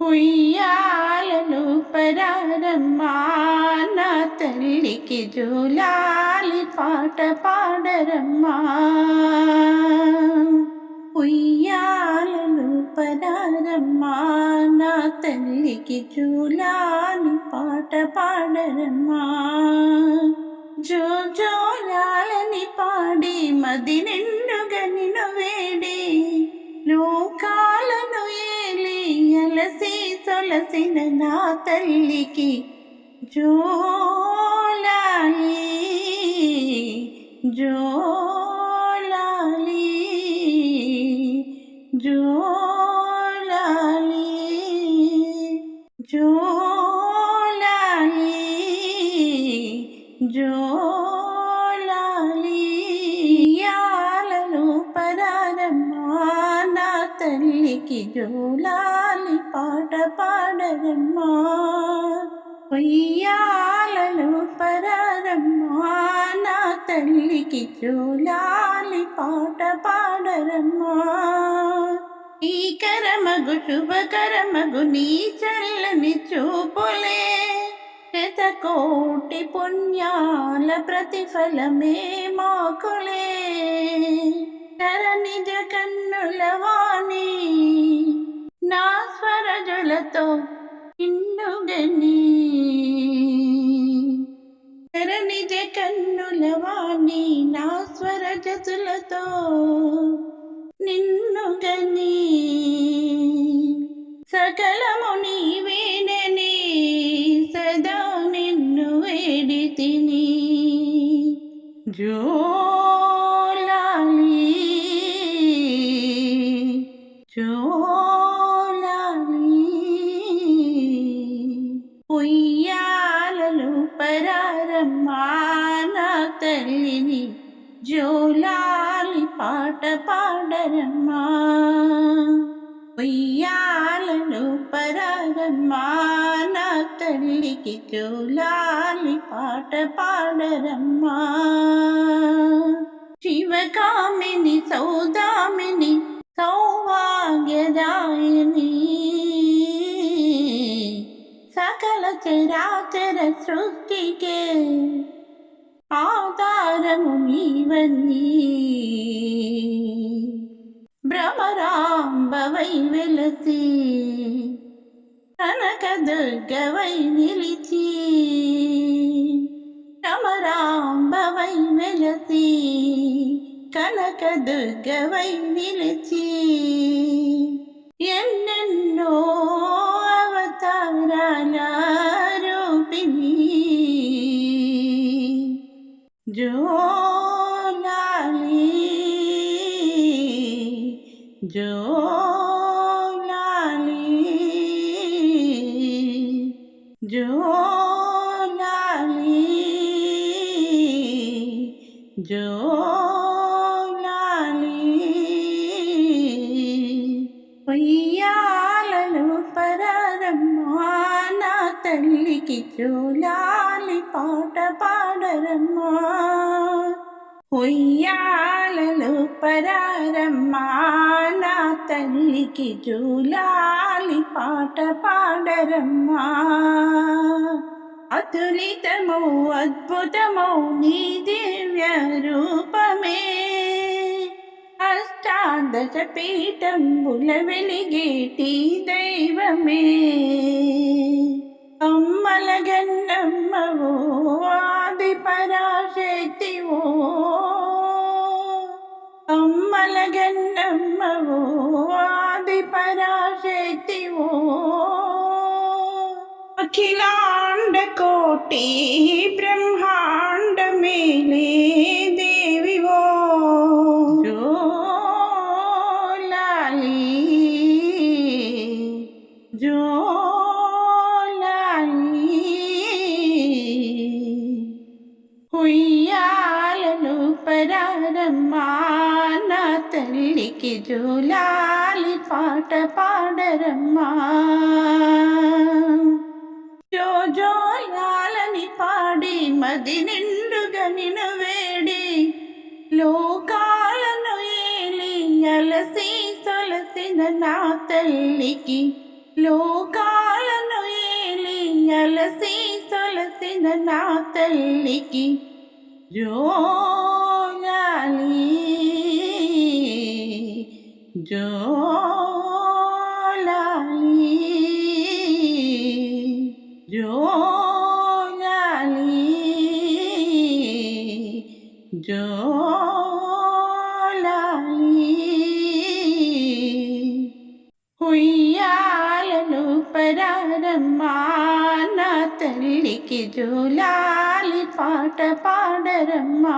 ఉయ్యాలను పరారమ్మా నా తల్లికి జూలాలి పాట పాడరమ్మా ఉయ్యాలను పరారమ్మా నా తల్లికి జూలాలి పాట పాడరమ్మా జో జోలాలని పాడి మది నిండుగా నిన్ను వేడి తులసి సొలసిన నా తల్లికి జోలాలి జోలాలి జోలాలి జో పైకి జోలాలి పాట పాడరమ్మా ఉయ్యాలను పరారమ్మా నా తల్లికి జోలాలి పాట పాడరమ్మా ఈకరమగు శుభకరమగు నీ చల్లని చూపులే శతకోటి పుణ్యాల ప్రతిఫలమే మాకులే. తర నిజ కన్నుల స్వరజులతో ఇన్నుగని తర నిజ కన్నుల వాణి నా స్వర స్వరజతులతో నిన్నుగని సకలము నీవేనని సదా నిన్ను వేడి తిని జో ജൂലാലി പാട്ട പാടരമ്മാ. ഉയ്യാലു പരാഗന്മാന തള്ളിക്ക് ജൂലാലി പാട്ട പാടരമ്മാ. ശിവകാമിനി സൗദാമിനി സൗഭാഗ്യദായിനി. സകല ചരാചര സൃഷ്ടിക്കേ అవతారము నీవన్నీ భ్రమరాంబవై వెలసి కనక దుర్గవై నిలిచి. భ్రమరాంబవై వెలసి కనక దుర్గవై నిలిచి. ఎన్నెన్నో జోలాలి జోలాలి జోలాలి ఉయ్యాలలో పరారమ్మా నా తల్లికి జోలాలి పాట పాడరమ్మా ఉయ్యాలలో పరారమ్మా నా తల్లికి జూలాలి పాట పాడరమ్మా అతులితమౌ అద్భుతమౌ నీ దివ్య రూపమే అష్టాదశ పీఠంబుల వెలిగేటి దైవమే అమ్మల గన్నమ్మవో ఆది పరాశక్తివో അഖിലാണ്ട കോട്ടി ബ്രഹ്മാണ്ട മേലേ ദേവിവോ? ജോലാലി ജോലാലി ഹുയ്യാലു തല്ലിക്ക് ജോലാലി പാട്ട പാടരമ്മ. జోయాలని పాడి మది నిండుగా నిను వేడి లోకాలను ఏలి అలసి సొలసిన నా తల్లికి. లోకాలను ఏలి అలసి సొలసిన నా తల్లికి. జోలాలి జో జోలాలి. ఉయ్యాలను పరారమ్మా నా తల్లికి జోలాలి పాట పాడరమ్మా.